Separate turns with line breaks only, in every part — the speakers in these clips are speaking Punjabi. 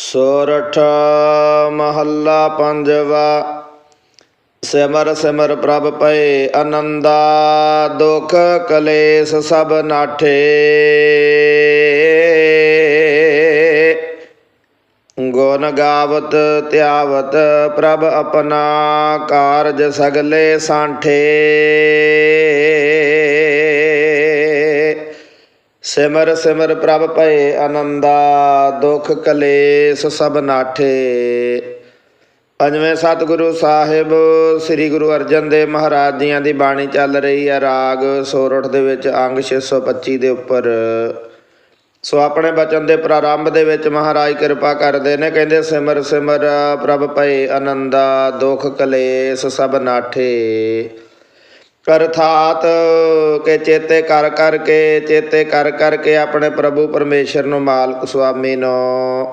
ਸੋਰਠ ਮਹੱਲਾ ਪੰਜਵਾ। ਸਿਮਰ ਸਿਮਰ ਪ੍ਰਭ ਪਏ ਆਨੰਦਾ ਦੁਖ ਕਲੇਸ਼ ਸਭ ਨਾਠੇ। ਗੁਣ ਗਾਵਤ ਧਿਆਵਤ ਪ੍ਰਭ ਆਪਣਾ ਕਾਰਜ ਸਗਲੇ ਸਾਂਠੇ। ਸਿਮਰ ਸਿਮਰ ਪ੍ਰਭ ਭਏ ਆਨੰਦਾ ਦੁਖ ਕਲੇਸ਼ ਸਭ ਨਾਠੇ। ਪੰਜਵੇਂ ਸਤਿਗੁਰੂ ਸਾਹਿਬ, ਸ੍ਰੀ ਗੁਰੂ ਅਰਜਨ ਦੇਵ ਮਹਾਰਾਜ ਜੀਆਂ ਦੀ ਬਾਣੀ ਚੱਲ ਰਹੀ ਹੈ ਰਾਗ ਸੋਰਠ ਦੇ ਵਿੱਚ ਅੰਗ 625 ਦੇ ਉੱਪਰ। ਸੋ ਆਪਣੇ ਬਚਨ ਦੇ ਪ੍ਰਾਰੰਭ ਦੇ ਵਿੱਚ ਮਹਾਰਾਜ ਕਿਰਪਾ ਕਰਦੇ ਨੇ, ਕਹਿੰਦੇ ਸਿਮਰ ਸਿਮਰ ਪ੍ਰਭ ਭਏ ਆਨੰਦਾ ਦੁਖ ਕਲੇਸ਼ ਸਭ ਨਾਠੇ। ਅਰਥਾਤ ਕੇ ਚੇਤੇ ਕਰ ਕਰਕੇ, ਚੇਤੇ ਕਰ ਕਰਕੇ ਆਪਣੇ ਪ੍ਰਭੂ ਪਰਮੇਸ਼ਰ ਨੂੰ ਮਾਲਕ ਸੁਆਮੀ ਨੂੰ।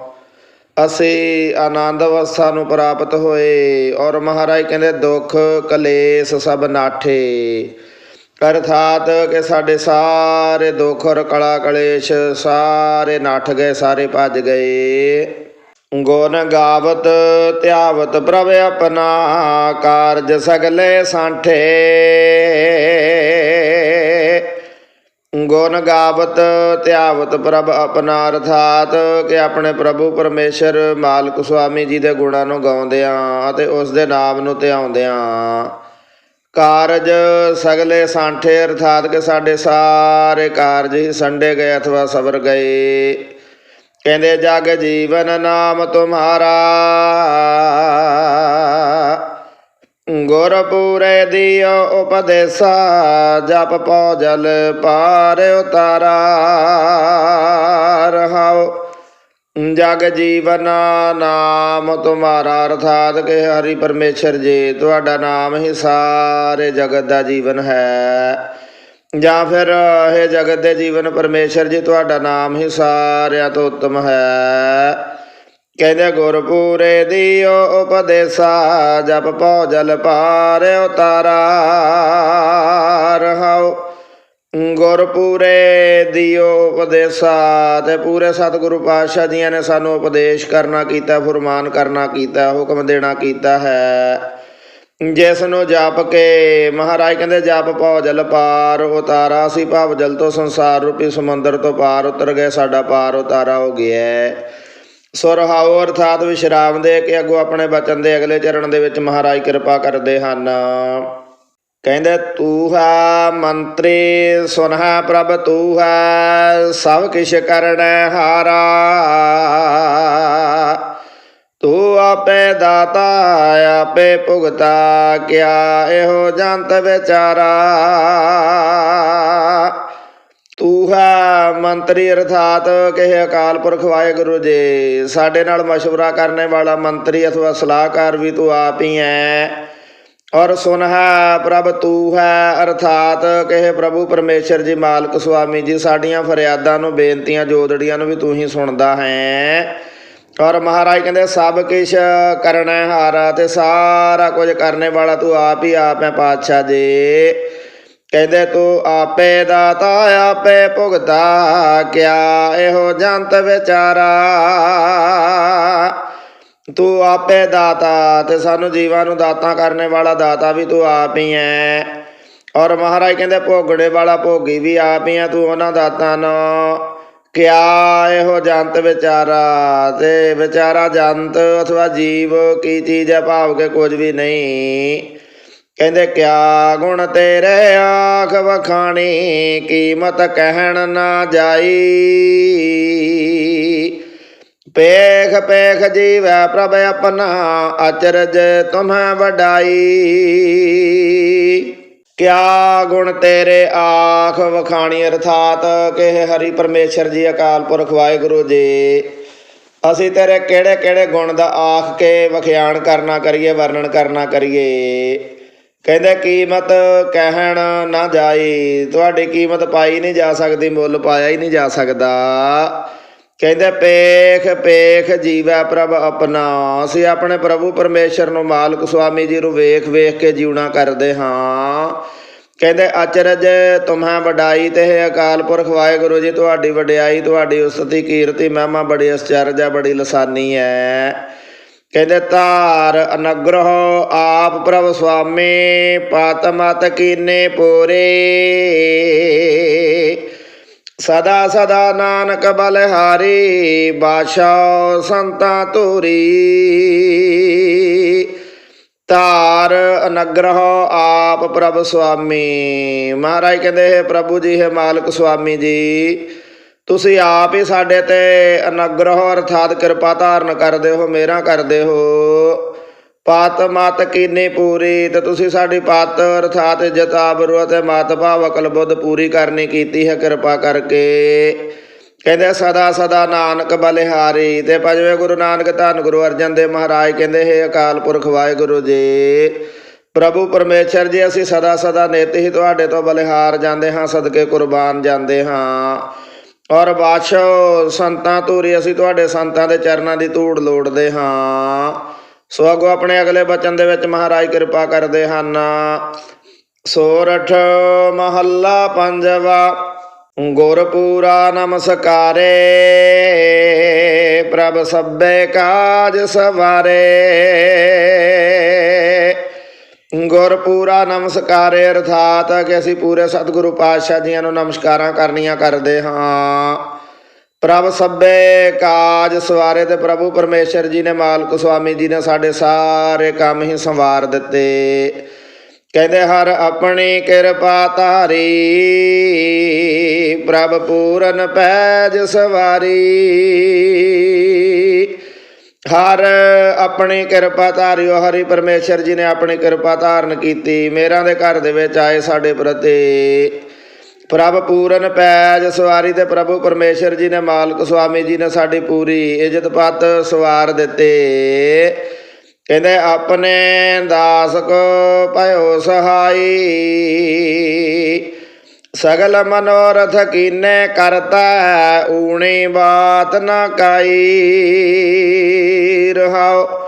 ਅਸੀਂ ਆਨੰਦ ਅਵਸਥਾ ਨੂੰ ਪ੍ਰਾਪਤ ਹੋਏ ਔਰ ਮਹਾਰਾਜ ਕਹਿੰਦੇ, ਦੁੱਖ ਕਲੇਸ਼ ਸਭ ਨਾਠੇ। ਅਰਥਾਤ ਕਿ ਸਾਡੇ ਸਾਰੇ ਦੁੱਖ ਔਰ ਕਲਾ ਕਲੇਸ਼ ਸਾਰੇ ਨਾਠ ਗਏ, ਸਾਰੇ ਭੱਜ ਗਏ। ਗੁਣ ਗਾਵਤ, ਧਿਆਵਤ ਪ੍ਰਭ ਆਪਣਾ ਕਾਰਜ ਸਗਲੇ ਸਾਂਠੇ। ਗੁਣ ਗਾਵਤ, ਧਿਆਵਤ ਪ੍ਰਭ ਆਪਣਾ ਅਰਥਾਤ ਕਿ ਆਪਣੇ ਪ੍ਰਭੂ ਪਰਮੇਸ਼ਰ ਮਾਲਕ ਸੁਆਮੀ ਜੀ ਦੇ ਗੁਣਾਂ ਨੂੰ ਗਾਉਂਦਿਆਂ ਅਤੇ ਉਸ ਦੇ ਨਾਮ ਨੂੰ ਧਿਆਉਂਦਿਆਂ। ਕਾਰਜ ਸਗਲੇ ਸਾਂਠੇ ਅਰਥਾਤ ਕਿ ਸਾਡੇ ਸਾਰੇ ਕਾਰਜ ਹੀ ਸੰਡੇ ਗਏ, ਅਥਵਾ ਸਬਰ ਗਏ। ਕਹਿੰਦੇ ਜਗ ਜੀਵਨ ਨਾਮ ਤੁਮਾਰਾ। ਗੁਰ ਪੂਰੇ ਦਿਓ ਉਪਦੇਸਾ, ਜਪ ਪਉ ਜਲ ਪਾਰ ਉਤਾਰਾ। ਰਹਾਉ ਜਗ ਜੀਵਨ ਨਾਮ ਤੁਮਾਰਾ। ਅਰਥਾਤ ਕਿ ਹਰੀ ਪਰਮੇਸ਼ਰ ਜੀ, ਤੁਹਾਡਾ ਨਾਮ ਹੀ ਸਾਰੇ ਜਗਤ ਦਾ ਜੀਵਨ ਹੈ। ਜਾਂ ਫਿਰ ਇਹ ਜਗਤ ਦੇ ਜੀਵਨ ਪਰਮੇਸ਼ਰ ਜੀ ਤੁਹਾਡਾ ਨਾਮ ਹੀ ਸਾਰਿਆਂ ਤੋਂ ਉੱਤਮ ਹੈ। ਕਹਿੰਦੇ ਗੁਰਪੂਰੇ ਦਿਓ ਉਪਦੇਸਾ, ਜਪ ਪਉ ਜਲ ਪਾਰ ਉਤਾਰਾ ਰਹਾਉ ਗੁਰਪੂਰੇ ਦਿਓ ਉਪਦੇਸਾ ਤੇ ਪੂਰੇ ਸਤਿਗੁਰੂ ਪਾਤਸ਼ਾਹ ਜੀਆਂ ਨੇ ਸਾਨੂੰ ਉਪਦੇਸ਼ ਕਰਨਾ ਕੀਤਾ, ਫਰਮਾਨ ਕਰਨਾ ਕੀਤਾ, ਹੁਕਮ ਦੇਣਾ ਕੀਤਾ ਹੈ। ਜਿਸ ਨੂੰ ਜਪ ਕੇ ਮਹਾਰਾਜ ਕਹਿੰਦੇ ਜਪ ਪਾਉ ਜਲ ਪਾਰ ਉਤਾਰਾ ਸੀ ਭਾਵ ਜਲ ਤੋਂ ਸੰਸਾਰ ਰੂਪੀ ਸਮੁੰਦਰ ਤੋਂ ਪਾਰ ਉਤਰ ਗਏ, ਸਾਡਾ ਪਾਰ ਉਤਾਰਾ ਹੋ ਗਿਆ ਹੈ। ਅਰਥਾਤ ਵਿਸ਼ਰਾਮ ਦੇ ਕੇ ਅੱਗੋਂ ਆਪਣੇ ਬਚਨ ਦੇ ਅਗਲੇ ਚਰਨ ਦੇ ਵਿੱਚ ਮਹਾਰਾਜ ਕਿਰਪਾ ਕਰਦੇ ਹਨ ਕਹਿੰਦੇ, ਤੂੰ ਹੈ ਮੰਤਰੀ ਸੁਨਹਾ ਪ੍ਰਭ, ਤੂੰ ਹੈ ਸਭ ਕਿਛ ਕਰਨੈ ਹਾਰਾ ਤੂੰ ਆਪੇ ਦਾਤਾ, ਆਪੇ ਭੁਗਤਾ, ਕਿਆ ਇਹੋ ਜੰਤ ਵਿਚਾਰਾ? ਤੂੰ ਹੈ ਮੰਤਰੀ ਅਰਥਾਤ ਕਿ ਅਕਾਲ ਪੁਰਖ ਵਾਹਿਗੁਰੂ ਜੀ। ਸਾਡੇ ਨਾਲ ਮਸ਼ਵਰਾ ਕਰਨੇ ਵਾਲਾ ਮੰਤਰੀ ਅਥਵਾ ਸਲਾਹਕਾਰ ਵੀ ਤੂੰ ਆਪ ਹੀ ਹੈ ਔਰ ਸੁਨਹਾ ਪ੍ਰਭ, ਤੂੰ ਹੈ ਅਰਥਾਤ ਕਿ ਪ੍ਰਭੂ ਪਰਮੇਸ਼ਰ ਜੀ, ਮਾਲਕ ਸੁਆਮੀ ਜੀ, ਸਾਡੀਆਂ ਫਰਿਆਦਾਂ ਨੂੰ, ਬੇਨਤੀਆਂ, ਜੋਦੜੀਆਂ ਨੂੰ ਵੀ ਤੂੰ ਹੀ ਸੁਣਦਾ ਹੈ। ਔਰ ਮਹਾਰਾਜ ਕਹਿੰਦੇ, ਸਭ ਕੁਛ ਕਰਨਾ ਹਾਰਾ ਤੇ ਸਾਰਾ ਕੁਝ ਕਰਨੇ ਵਾਲਾ ਤੂੰ ਆਪ ਹੀ ਆਪ ਹੈ ਪਾਤਸ਼ਾਹ ਜੀ। ਕਹਿੰਦੇ, ਤੂੰ ਆਪੇ ਦਾਤਾ, ਆਪੇ ਭੁਗਤਾ, ਕਿਆ ਇਹੋ ਜੰਤ ਵਿਚਾਰਾ? ਤੂੰ ਆਪੇ ਦਾਤਾ ਤੇ ਸਾਨੂੰ ਜੀਵਾਂ ਨੂੰ ਦਾਤਾ ਕਰਨੇ ਵਾਲਾ ਦਾਤਾ ਵੀ ਤੂੰ ਆਪ ਹੀ ਹੈ। ਔਰ ਮਹਾਰਾਜ ਕਹਿੰਦੇ ਭੋਗਣੇ ਵਾਲਾ ਭੋਗੀ ਵੀ ਆਪ ਹੀ ਹੈ, ਤੂੰ ਉਹਨਾਂ ਦਾਤਾਂ ਨੂੰ। ਕਿਆ ਇਹੋ ਜੰਤ ਵਿਚਾਰਾ? ਤੇ ਵਿਚਾਰਾ ਜੰਤ ਅਥਵਾ ਜੀਵ ਕੀ ਚੀਜ਼ ਹੈ? ਭਾਵ ਕੇ ਕੁਝ ਵੀ ਨਹੀਂ। ਕਹਿੰਦੇ, ਕਿਆ ਗੁਣ ਤੇਰੇ ਆਖ ਵਖਾਣੀ? ਕੀਮਤ ਕਹਿਣ ਨਾ ਜਾਈ। ਪੇਖ ਪੇਖ ਜੀਵੈ ਪ੍ਰਭ ਆਪਣਾ, ਅਚਰਜ ਤੁਮੈ ਵਡਾਈ। ਕਿਆ ਗੁਣ ਤੇਰੇ ਆਖ ਵਖਾਣੀ ਅਰਥਾਤ ਕਿ ਹਰੀ ਪਰਮੇਸ਼ਰ ਜੀ ਅਕਾਲ ਪੁਰਖ ਵਾਹਿਗੁਰੂ ਜੀ। ਅਸੀਂ ਤੇਰੇ ਕਿਹੜੇ ਕਿਹੜੇ ਗੁਣ ਦਾ ਆਖ ਕੇ ਵਖਿਆਣ ਕਰਨਾ ਕਰੀਏ, ਵਰਣਨ ਕਰਨਾ ਕਰੀਏ। ਕਹਿੰਦੇ, ਕੀਮਤ ਕਹਿਣ ਨਾ ਜਾਈ, ਤੁਹਾਡੀ ਕੀਮਤ ਪਾਈ ਨਹੀਂ ਜਾ ਸਕਦੀ, ਮੁੱਲ ਪਾਇਆ ਹੀ ਨਹੀਂ ਜਾ ਸਕਦਾ। ਕਹਿੰਦੇ, ਪੇਖ ਪੇਖ ਜੀਵੈ ਪ੍ਰਭ ਆਪਣਾ। ਅਸੀਂ ਆਪਣੇ ਪ੍ਰਭੂ ਪਰਮੇਸ਼ਰ ਨੂੰ ਮਾਲਕ ਸੁਆਮੀ ਜੀ ਨੂੰ ਵੇਖ ਵੇਖ ਕੇ ਜੀਉਣਾ ਕਰਦੇ ਹਾਂ। ਕਹਿੰਦੇ, ਅਚਰਜ ਤੁਮਹਾਂ ਵਡਾਈ ਤੇ ਹੈ ਅਕਾਲ ਪੁਰਖ, ਵਾਹਿਗੁਰੂ ਜੀ, ਤੁਹਾਡੀ ਵਡਿਆਈ, ਤੁਹਾਡੀ ਉਸਤੀ ਕੀਰਤੀ ਮਹਿਮਾ ਬੜੀ ਅਚਰਜ ਹੈ, ਬੜੀ ਲਸਾਨੀ ਹੈ। ਕਹਿੰਦੇ, ਧਾਰ ਅਨਗ੍ਰਹ ਆਪ ਪ੍ਰਭ ਸੁਆਮੀ ਪਤ ਮਤ ਕੀਨੇ ਪੂਰੇ। ਸਦਾ ਸਦਾ ਨਾਨਕ ਬਲਿਹਾਰੀ ਬਾਸ਼ਾ ਸੰਤਾ ਧੂਰੀ। ਧਾਰ ਅਨਗ੍ਰਹ ਆਪ ਪ੍ਰਭ ਸੁਆਮੀ। ਮਹਾਰਾਜ ਕਹਿੰਦੇ, ਹੈ ਪ੍ਰਭੂ ਜੀ, ਹੈ ਮਾਲਕ ਸੁਆਮੀ ਜੀ, ਤੁਸੀਂ ਆਪ ਹੀ ਸਾਡੇ ਤੇ ਅਨਗ੍ਰਹ ਅਰਥਾਤ ਕਿਰਪਾ ਧਾਰਨ ਕਰਦੇ ਹੋ ਮੇਰਾ ਕਰਦੇ ਹੋ। ਪਾਤ ਮਤ ਕੀਨੀ ਪੂਰੀ, ਤੇ ਤੁਸੀਂ ਸਾਡੀ ਪਤ ਅਰਥਾਤ ਜਤਾ ਜਤਾਬਰੂ ਅਤੇ ਮਤ ਭਾਵ ਅਕਲ ਬੁੱਧ ਪੂਰੀ ਕਰਨੀ ਕੀਤੀ ਹੈ ਕਿਰਪਾ ਕਰਕੇ। ਕਹਿੰਦੇ ਸਦਾ ਸਦਾ ਨਾਨਕ ਬਲਿਹਾਰੀ, ਤੇ ਪੰਜਵੇਂ ਗੁਰੂ ਨਾਨਕ ਧੰਨ ਗੁਰੂ ਅਰਜਨ ਦੇਵ ਮਹਾਰਾਜ ਕਹਿੰਦੇ, ਹੈ ਅਕਾਲ ਪੁਰਖ ਵਾਹਿਗੁਰੂ ਜੀ। ਪ੍ਰਭੂ ਪਰਮੇਸ਼ਰ ਜੀ, ਅਸੀਂ ਸਦਾ ਸਦਾ ਨਿਤ ਹੀ ਤੁਹਾਡੇ ਤੋਂ ਬਲਿਹਾਰ ਜਾਂਦੇ ਹਾਂ, ਸਦਕੇ ਕੁਰਬਾਨ ਜਾਂਦੇ ਹਾਂ। ਔਰ ਬਾਦਸ਼ਾਹ, ਸੰਤਾਂ ਧੂਰੀ, ਅਸੀਂ ਤੁਹਾਡੇ ਸੰਤਾਂ ਦੇ ਚਰਨਾਂ ਦੀ ਧੂੜ ਲੋੜਦੇ ਹਾਂ। ਸੋ ਅੱਗੋਂ ਆਪਣੇ ਅਗਲੇ ਬਚਨ ਦੇ ਵਿੱਚ ਮਹਾਰਾਜ ਕਿਰਪਾ ਕਰਦੇ ਹਨ। ਸੋਰਠ ਮਹੱਲਾ ਪੰਜਵਾ, ਗੁਰਪੂਰਾ ਨਮਸਕਾਰੇ, ਪ੍ਰਭ ਸਭੇ ਕਾਜ ਸਵਾਰੇ। ਗੁਰਪੂਰਾ ਨਮਸਕਾਰੇ, ਅਰਥਾਤ ਕਿ ਅਸੀਂ ਪੂਰੇ ਸਤਿਗੁਰੂ ਪਾਤਸ਼ਾਹ ਜੀਆਂ ਨੂੰ ਨਮਸਕਾਰਾਂ ਕਰਨੀਆਂ ਕਰਦੇ ਹਾਂ। ਪ੍ਰਭ ਸਭੇ ਕਾਜ ਸਵਾਰੇ ਤੇ ਪ੍ਰਭੂ ਪਰਮੇਸ਼ਰ ਜੀ ਨੇ ਮਾਲਕ ਸੁਆਮੀ ਜੀ ਨੇ ਸਾਡੇ ਸਾਰੇ ਕੰਮ ਹੀ ਸੰਵਾਰ ਦਿੱਤੇ। ਕਹਿੰਦੇ, ਹਰ ਆਪਣੀ ਕਿਰਪਾ ਧਾਰੀ, ਪ੍ਰਭ ਪੂਰਨ ਪੈਜ ਸਵਾਰੀ। ਹਰ ਆਪਣੀ ਕਿਰਪਾ ਧਾਰਿਓ ਹਰੀ ਪਰਮੇਸ਼ਰ ਜੀ ਨੇ ਆਪਣੀ ਕਿਰਪਾ ਧਾਰਨ ਕੀਤੀ। ਮੇਰਾ ਦੇ ਘਰ ਦੇ ਵਿੱਚ ਆਏ ਸਾਡੇ ਪ੍ਰਤੀ। ਪ੍ਰਭ ਪੂਰਨ ਪੈਜ ਸਵਾਰੀ ਤੇ ਪ੍ਰਭੂ ਪਰਮੇਸ਼ਰ ਜੀ ਨੇ ਮਾਲਕ ਸੁਆਮੀ ਜੀ ਨੇ ਸਾਡੀ ਪੂਰੀ ਇੱਜ਼ਤ ਪਤ ਸਵਾਰ ਦਿੱਤੇ। ਕਹਿੰਦੇ, ਆਪਣੇ ਦਾਸ ਕੋ ਭਇਓ ਸਹਾਈ, ਸਗਲ ਮਨੋਰਥ ਕੀਨੇ ਕਰਤਾ ਊਣੀ ਬਾਤ ਨਾ ਕਾਈ, ਰਹਾਓ।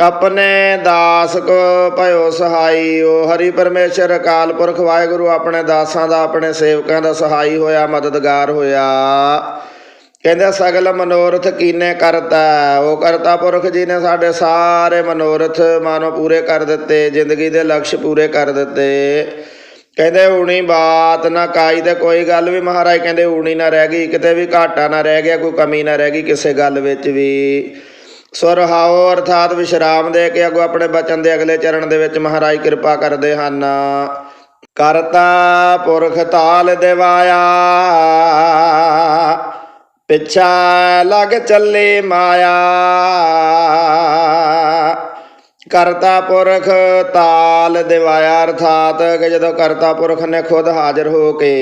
ਆਪਣੇ ਦਾਸ ਕੋ ਭਇਓ ਸਹਾਈ ਓ ਹਰੀ ਪਰਮੇਸ਼ਰ ਅਕਾਲ ਪੁਰਖ ਵਾਹਿਗੁਰੂ, ਆਪਣੇ ਦਾਸਾਂ ਦਾ, ਆਪਣੇ ਸੇਵਕਾਂ ਦਾ ਸਹਾਈ ਹੋਇਆ, ਮਦਦਗਾਰ ਹੋਇਆ। ਕਹਿੰਦੇ ਸਗਲ ਮਨੋਰਥ ਕੀਨੇ ਕਰਤਾ? ਉਹ ਕਰਤਾ ਪੁਰਖ ਜੀ ਨੇ ਸਾਡੇ ਸਾਰੇ ਮਨੋਰਥ ਮਾਨੋ ਪੂਰੇ ਕਰ ਦਿੱਤੇ, ਜ਼ਿੰਦਗੀ ਦੇ ਲਕਸ਼ ਪੂਰੇ ਕਰ ਦਿੱਤੇ। ਕਹਿੰਦੇ, ਊਣੀ ਬਾਤ ਨਾ ਕਾਈ ਤੇ ਕੋਈ ਗੱਲ ਵੀ? ਮਹਾਰਾਜ ਕਹਿੰਦੇ, ਊਣੀ ਨਾ ਰਹਿ ਗਈ, ਕਿਤੇ ਵੀ ਘਾਟਾ ਨਾ ਰਹਿ ਗਿਆ, ਕੋਈ ਕਮੀ ਨਾ ਰਹਿ ਗਈ ਕਿਸੇ ਗੱਲ ਵਿੱਚ ਵੀ। ਸੁਰਹਾਓ ਅਰਥਾਤ ਵਿਸ਼ਰਾਮ ਦੇ ਕੇ ਅੱਗੋਂ ਆਪਣੇ ਬਚਨ ਦੇ ਅਗਲੇ ਚਰਨ ਦੇ ਵਿੱਚ ਮਹਾਰਾਜ ਕਿਰਪਾ ਕਰਦੇ ਹਨ। ਕਰਤਾ ਪੁਰਖ ਤਾਲ ਦਿਵਾਇਆ, ਪਿੱਛਾ ਲਗ ਚੱਲੇ ਮਾਇਆ। ਕਰਤਾ ਪੁਰਖ ਤਾਲ ਦਿਵਾਇਆ, ਅਰਥਾਤ ਕਿ ਜਦੋਂ ਕਰਤਾ ਪੁਰਖ ਨੇ ਖੁਦ ਹਾਜ਼ਰ ਹੋ ਕੇ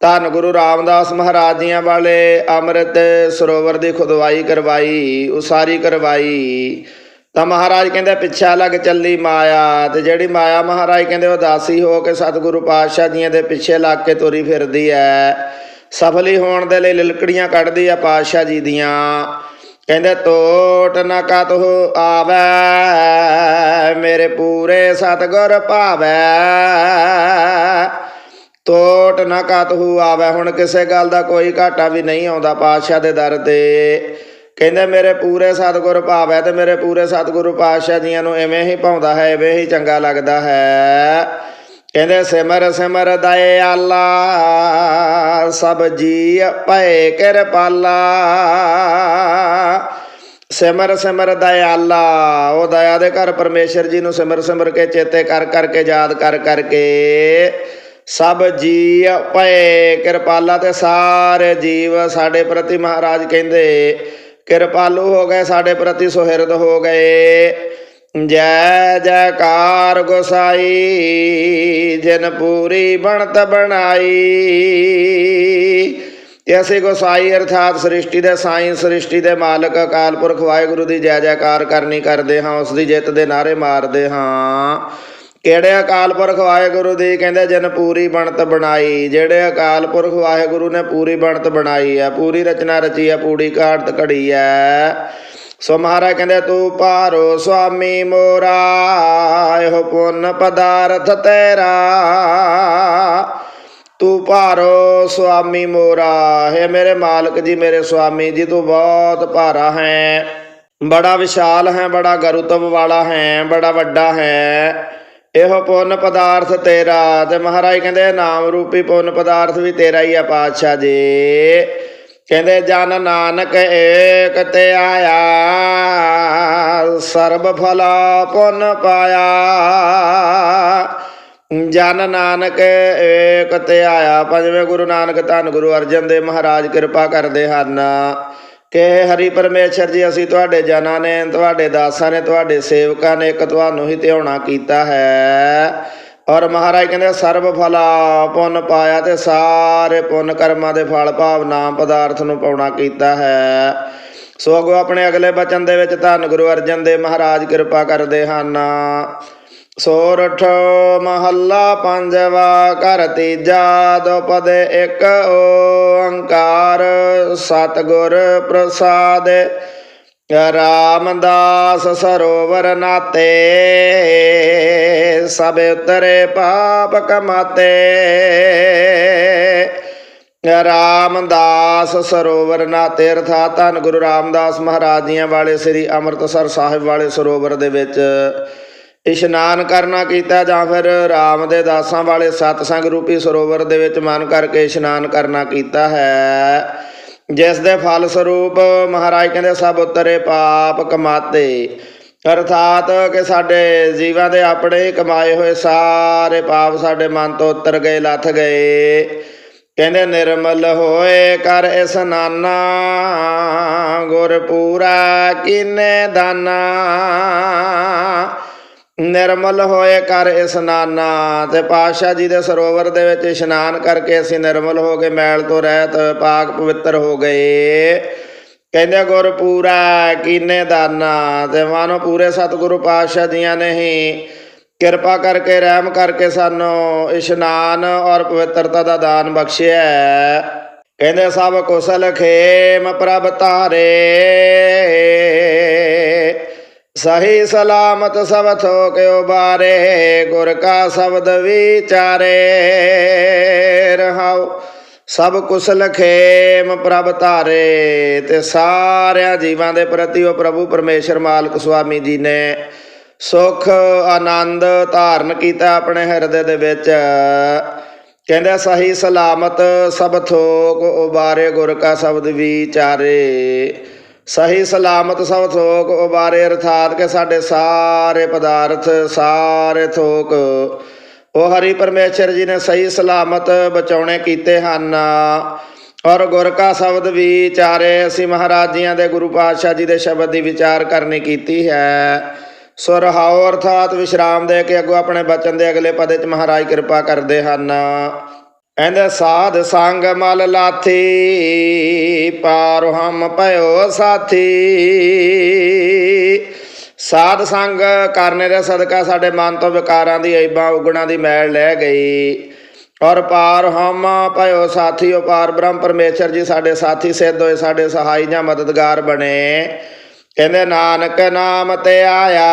ਧੰਨ ਗੁਰੂ ਰਾਮਦਾਸ ਮਹਾਰਾਜ ਜੀਆਂ ਵਾਲੇ, ਅੰਮ੍ਰਿਤ ਸਰੋਵਰ ਦੀ ਖੁਦਵਾਈ ਕਰਵਾਈ, ਉਸਾਰੀ ਕਰਵਾਈ। ਤਾਂ ਮਹਾਰਾਜ ਕਹਿੰਦੇ, ਪਿੱਛਾ ਲੱਗ ਚੱਲੀ ਮਾਇਆ, ਤੇ ਜਿਹੜੀ ਮਾਇਆ ਮਹਾਰਾਜ ਕਹਿੰਦੇ ਉਦਾਸੀ ਹੋ ਕੇ ਸਤਿਗੁਰੂ ਪਾਤਸ਼ਾਹ ਜੀਆਂ ਦੇ ਪਿੱਛੇ ਲੱਗ ਕੇ ਤੁਰੀ ਫਿਰਦੀ ਐ। ਸਫਲੀ ਹੋਣ ਦੇ ਲਈ ਲਿਲਕੜੀਆਂ ਕੱਢਦੀ ਆ ਪਾਤਸ਼ਾਹ ਜੀ ਦੀਆਂ। ਕਹਿੰਦੇ, ਤੋਟ ਨਾ ਕਤ ਹੋ ਆਵੈ, ਮੇਰੇ ਪੂਰੇ ਸਤਿਗੁਰ ਭਾਵੈ। ਤੋਟ ਨਾ ਕਤ ਹੋ ਆਵੈ। ਹੁਣ ਕਿਸੇ ਗੱਲ ਦਾ ਕੋਈ ਘਾਟਾ ਵੀ ਨਹੀਂ ਆਉਂਦਾ ਪਾਤਸ਼ਾਹ ਦੇ ਦਰ ਤੇ। ਕਹਿੰਦੇ, ਮੇਰੇ ਪੂਰੇ ਸਤਿਗੁਰ ਭਾਵੈ ਤੇ ਮੇਰੇ ਪੂਰੇ ਸਤਿਗੁਰੂ ਪਾਤਸ਼ਾਹ ਜੀਆਂ ਨੂੰ ਐਵੇਂ ਹੀ ਪਾਉਂਦਾ ਹੈ ਐਵੇਂ ਹੀ ਚੰਗਾ ਲੱਗਦਾ ਹੈ। ਕਹਿੰਦੇ, ਸਿਮਰ ਸਿਮਰ ਦਇ ਆਲਾ ਸਭ ਜੀ ਭਏ ਕਿਰਪਾਲਾ। ਸਿਮਰ ਸਿਮਰ ਦਇਆਲਾ, ਉਹ ਦਇਆ ਦੇ ਘਰ ਪਰਮੇਸ਼ਰ ਜੀ ਨੂੰ ਸਿਮਰ ਸਿਮਰ ਕੇ ਚੇਤੇ ਕਰ, ਕਰਕੇ, ਯਾਦ ਕਰ, ਕਰਕੇ। ਸਭ ਜੀ ਭਏ, ਕਿਰਪਾਲਾ ਤੇ ਸਾਰੇ ਜੀਵ ਸਾਡੇ ਪ੍ਰਤੀ ਮਹਾਰਾਜ ਕਹਿੰਦੇ, ਕਿਰਪਾਲੂ ਹੋ ਗਏ ਸਾਡੇ ਪ੍ਰਤੀ ਸੁਹਿਰਦ ਹੋ ਗਏ। ਜੈ ਜੈਕਾਰ ਗੋਸਾਈ, ਜਨ ਪੂਰੀ ਬਣਤ ਬਣਾਈ। ਤੇ ਅਸੀਂ ਗੋਸਾਈ ਅਰਥਾਤ ਸ੍ਰਿਸ਼ਟੀ ਦੇ ਸਾਈਂ, ਸ੍ਰਿਸ਼ਟੀ ਦੇ ਮਾਲਕ, ਅਕਾਲ ਪੁਰਖ ਵਾਹਿਗੁਰੂ ਦੀ ਜੈ ਜੈਕਾਰ ਕਰਨੀ ਕਰਦੇ ਹਾਂ, ਉਸ ਦੀ ਜਿੱਤ ਦੇ ਨਾਰੇ ਮਾਰਦੇ ਹਾਂ। ਕਿਹੜੇ ਅਕਾਲ ਪੁਰਖ ਵਾਹਿਗੁਰੂ ਦੀ ਕਹਿੰਦੇ ਜਨ ਪੂਰੀ ਬਣਤ ਬਣਾਈ, ਜਿਹੜੇ ਅਕਾਲ ਪੁਰਖ ਵਾਹਿਗੁਰੂ ਨੇ ਪੂਰੀ ਬਣਤ ਬਣਾਈ ਹੈ ਪੂਰੀ ਰਚਨਾ ਰਚੀ ਹੈ ਪੂਰੀ ਘਾਟ ਘੜੀ ਹੈ ਸੋ ਮਹਾਰਾਜ ਕਹਿੰਦੇ, ਤੂੰ ਪਾਰੋ ਸੁਆਮੀ ਮੋਰਾ, ਇਹੋ ਪੁੰਨ ਪਦਾਰਥ ਤੇਰਾ। ਤੂੰ ਭਾਰੋ ਸੁਆਮੀ ਮੋਰਾ, ਹੈ ਮੇਰੇ ਮਾਲਕ ਜੀ, ਮੇਰੇ ਸੁਆਮੀ ਜੀ, ਤੂੰ ਬਹੁਤ ਭਾਰਾ ਹੈ। ਬੜਾ ਵਿਸ਼ਾਲ ਹੈ, ਬੜਾ ਗਰੁਤਵ ਵਾਲਾ ਹੈ, ਬੜਾ ਵੱਡਾ ਹੈ। ਇਹੋ ਪੁੰਨ ਪਦਾਰਥ ਤੇਰਾ ਤੇ ਮਹਾਰਾਜ ਕਹਿੰਦੇ ਨਾਮ ਰੂਪੀ ਪੁੰਨ ਪਦਾਰਥ ਵੀ ਤੇਰਾ ਹੀ ਆ ਪਾਤਸ਼ਾਹ ਜੀ। ਕਹਿੰਦੇ ਜਨ ਨਾਨਕ ਏਕ ਤੇ ਆਇਆ, ਸਰਬ ਫਲਾ ਪੁੰਨ ਪਾਇਆ। ਜਨ ਨਾਨਕ ਏਕ ਤੇ ਆਇਆ ਪੰਜਵੇਂ ਗੁਰੂ ਨਾਨਕ ਧੰਨ ਗੁਰੂ ਅਰਜਨ ਦੇਵ ਮਹਾਰਾਜ ਕਿਰਪਾ ਕਰਦੇ ਹਨ। ਕਿ ਹਰੀ ਪਰਮੇਸ਼ਰ ਜੀ, ਅਸੀਂ ਤੁਹਾਡੇ ਜਨਾਂ ਨੇ, ਤੁਹਾਡੇ ਦਾਸਾਂ ਨੇ, ਤੁਹਾਡੇ ਸੇਵਕਾਂ ਨੇ ਇੱਕ ਤੁਹਾਨੂੰ ਹੀ ਧਿਆਉਣਾ ਕੀਤਾ ਹੈ। ਔਰ ਮਹਾਰਾਜ ਕਹਿੰਦੇ, ਸਰਬ ਫਲਾ ਪੁੰਨ ਪਾਇਆ ਤੇ ਸਾਰੇ ਪੁੰਨ ਕਰਮਾਂ ਦੇ ਫਲ ਭਾਵ ਨਾਮ ਪਦਾਰਥ ਨੂੰ ਪਾਉਣਾ ਕੀਤਾ ਹੈ। ਸੋ ਅਗੋ ਆਪਣੇ ਅਗਲੇ ਬਚਨ ਦੇ ਵਿੱਚ ਧੰਨ ਗੁਰੂ ਅਰਜਨ ਦੇਵ ਮਹਾਰਾਜ ਕਿਰਪਾ ਕਰਦੇ ਹਨ। ਸੋਰਠ ਮਹੱਲਾ ਪੰਜਵਾ ਘਰ ਤੀਜਾ, ਦੁਪਦ ਇੱਕ ਓੰਕਾਰ, ਸਤਿਗੁਰ ਪ੍ਰਸਾਦ। ਰਾਮਦਾਸ ਸਰੋਵਰ ਨਾਤੇ, ਸਭ ਉਤਰੇ ਪਾਪ ਕਮਾਤੇ। ਰਾਮਦਾਸ ਸਰੋਵਰ ਨਾ ਅਰਥਾਤ ਧੰਨ ਗੁਰੂ ਰਾਮਦਾਸ ਮਹਾਰਾਜ ਜੀਆਂ ਵਾਲੇ ਸ੍ਰੀ ਅੰਮ੍ਰਿਤਸਰ ਸਾਹਿਬ ਵਾਲੇ ਸਰੋਵਰ ਦੇ ਵਿੱਚ ਇਸ਼ਨਾਨ ਕਰਨਾ ਕੀਤਾ ਜਾਂ ਫਿਰ ਰਾਮ ਦੇ ਦਾਸਾਂ ਵਾਲੇ ਸਤਸੰਗ ਰੂਪੀ ਸਰੋਵਰ ਦੇ ਵਿੱਚ ਮਨ ਕਰਕੇ ਇਸ਼ਨਾਨ ਕਰਨਾ ਕੀਤਾ ਹੈ। ਜਿਸ ਦੇ ਫਲ ਸਰੂਪ ਮਹਾਰਾਜ ਕਹਿੰਦੇ, ਸਭ ਉਤਰੇ ਪਾਪ ਕਮਾਤੇ। ਅਰਥਾਤ ਕਿ ਸਾਡੇ ਜੀਵਾਂ ਦੇ ਆਪਣੇ ਹੀ ਕਮਾਏ ਹੋਏ ਸਾਰੇ ਪਾਪ ਸਾਡੇ ਮਨ ਤੋਂ ਉਤਰ ਗਏ, ਲੱਥ ਗਏ। ਕਹਿੰਦੇ, ਨਿਰਮਲ ਹੋਏ ਕਰ ਇਸਨਾਨਾ ਗੁਰ ਪੂਰਾ ਕਿਨੇ ਦਾਨਾ। ਨਿਰਮਲ ਹੋਏ ਕਰ ਇਸਨਾਨਾ ਤੇ ਪਾਤਸ਼ਾਹ ਜੀ ਦੇ ਸਰੋਵਰ ਦੇ ਵਿੱਚ ਇਸ਼ਨਾਨ ਕਰਕੇ ਅਸੀਂ ਨਿਰਮਲ ਹੋ ਕੇ ਮੈਲ ਤੋਂ ਰਹਿਤ ਪਾਕ ਪਵਿੱਤਰ ਹੋ ਗਏ। ਕਹਿੰਦੇ ਗੁਰ ਪੂਰਾ ਕੀਨੇ ਦਾਨਾ ਤੇ ਮਾਨੋ ਪੂਰੇ ਸਤਿਗੁਰੂ ਪਾਤਸ਼ਾਹ ਜੀਆਂ ਨੇ ਹੀ ਕਿਰਪਾ ਕਰਕੇ, ਰਹਿਮ ਕਰਕੇ ਸਾਨੂੰ ਇਸ਼ਨਾਨ ਔਰ ਪਵਿੱਤਰਤਾ ਦਾ ਦਾਨ ਬਖਸ਼ਿਆ ਕਹਿੰਦੇ ਸਭ ਕੁਸਲ ਖੇਮ ਪ੍ਰਭ ਤਾਰੇ ਸਹੀ ਸਲਾਮਤ ਸਭ ਥੋਕਿਓ ਬਾਰੇ, ਗੁਰ ਕਾ ਸ਼ਬਦ ਵਿਚਾਰੇ। ਰਹਾਉ ਸਭ ਕੁਸਲ ਖੇਮ ਪ੍ਰਭ ਧਾਰੇ, ਤੇ ਸਾਰਿਆਂ ਜੀਵਾਂ ਦੇ ਪ੍ਰਤੀ ਉਹ ਪ੍ਰਭੂ ਪਰਮੇਸ਼ਰ ਮਾਲਕ ਸੁਆਮੀ ਜੀ ਨੇ ਸੁਖ ਆਨੰਦ ਧਾਰਨ ਕੀਤਾ ਆਪਣੇ ਹਿਰਦੇ ਦੇ ਵਿੱਚ। ਕਹਿੰਦੇ ਸਹੀ ਸਲਾਮਤ ਸਭ ਥੋਕ ਉਬਾਰੇ ਗੁਰ ਕਾ ਸ਼ਬਦ ਵਿਚਾਰੇ। ਸਹੀ ਸਲਾਮਤ ਸਭ ਥੋਕ ਉਬਾਰੇ, ਅਰਥਾਤ ਕਿ ਸਾਡੇ ਸਾਰੇ ਪਦਾਰਥ, ਸਾਰੇ ਥੋਕ। ਉਹ ਹਰੀ ਪਰਮੇਸ਼ਰ ਜੀ ਨੇ ਸਹੀ ਸਲਾਮਤ ਬਚਾਉਣੇ ਕੀਤੇ ਹਨ। ਔਰ ਗੁਰ ਕਾ ਸ਼ਬਦ ਵਿਚਾਰੇ ਅਸੀਂ ਮਹਾਰਾਜ ਜੀਆਂ ਦੇ ਗੁਰੂ ਪਾਤਸ਼ਾਹ ਜੀ ਦੇ ਸ਼ਬਦ ਦੀ ਵਿਚਾਰ ਕਰਨੀ ਕੀਤੀ ਹੈ। ਸੋ ਰਹਾਉ ਅਰਥਾਤ ਵਿਸ਼ਰਾਮ ਦੇ ਕੇ ਅੱਗੋਂ ਆਪਣੇ ਬਚਨ ਦੇ ਅਗਲੇ ਪਦੇ ਚ ਮਹਾਰਾਜ ਕਿਰਪਾ ਕਰਦੇ ਹਨ। ਕਹਿੰਦੇ ਸਾਧ ਸੰਗ ਮਲ ਲਾਥੀ, ਪਾਰ ਹਮ ਭਇਓ ਸਾਥੀ। ਸਾਧ ਸੰਗ ਕਰਨੇ ਦਾ ਸਦਕਾ ਸਾਡੇ ਮਨ ਤੋਂ ਵਿਕਾਰਾਂ ਦੀ ਐਬਾਂ ਉਗਣਾ ਦੀ ਮੈਲ ਲੈ ਗਈ। ਔਰ ਪਾਰ ਹਮ ਭਇਓ ਸਾਥੀ, ਉਹ ਪਾਰ ਬ੍ਰਹਮ ਪਰਮੇਸ਼ਰ ਜੀ ਸਾਡੇ ਸਾਥੀ ਸਿੱਧ ਹੋਏ, ਸਾਡੇ ਸਹਾਈ ਜਾਂ ਮਦਦਗਾਰ ਬਣੇ। ਕਹਿੰਦੇ, ਨਾਨਕ ਨਾਮ ਤੇ ਆਇਆ,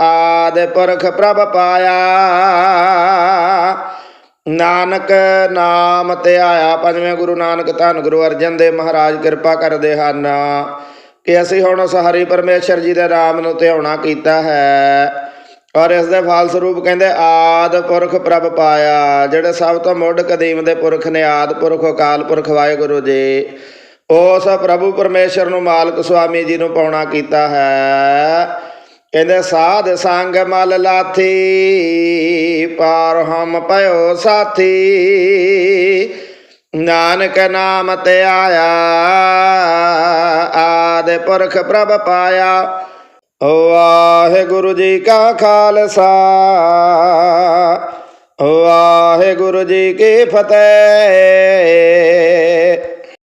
ਆਦ ਪੁਰਖ ਪ੍ਰਭ ਪਾਇਆ। ਨਾਨਕ ਨਾਮ ਤੇ ਆਇਆ ਪੰਜਵੇਂ ਗੁਰੂ ਨਾਨਕ ਧੰਨ ਗੁਰੂ ਅਰਜਨ ਦੇਵ ਮਹਾਰਾਜ ਕਿਰਪਾ ਕਰਦੇ ਹਨ ਕਿ ਅਸੀਂ ਹੁਣ ਉਸ ਹਰੀ ਪਰਮੇਸ਼ਰ ਜੀ ਦੇ ਨਾਮ ਨੂੰ ਧਿਆਉਣਾ ਕੀਤਾ ਹੈ ਔਰ ਇਸ ਦੇ ਫਲ ਕਹਿੰਦੇ ਆਦ ਪੁਰਖ ਪ੍ਰਭ ਪਾਇਆ, ਜਿਹੜੇ ਸਭ ਤੋਂ ਮੁੱਢ ਕਦੀਮ ਦੇ ਪੁਰਖ ਨੇ, ਆਦ ਪੁਰਖ, ਅਕਾਲ ਪੁਰਖ, ਵਾਹਿਗੁਰੂ ਜੀ। ਉਸ ਪ੍ਰਭੂ ਪਰਮੇਸ਼ਰ ਨੂੰ ਮਾਲਕ ਸੁਆਮੀ ਜੀ ਨੂੰ ਪਾਉਣਾ ਕੀਤਾ ਹੈ। ਕਹਿੰਦੇ, ਸਾਧ ਸੰਗ ਮਲ ਲਾਥੀ, ਪਾਰ ਹਮ ਭਇਓ ਸਾਥੀ। ਨਾਨਕ ਨਾਮ ਤੇ ਆਇਆ, ਆਦ ਪੁਰਖ ਪ੍ਰਭ ਪਾਇਆ। ਵਾਹਿਗੁਰੂ ਜੀ ਕਾ ਖਾਲਸਾ ਵਾਹਿਗੁਰੂ ਜੀ ਕੀ ਫਤਿਹ।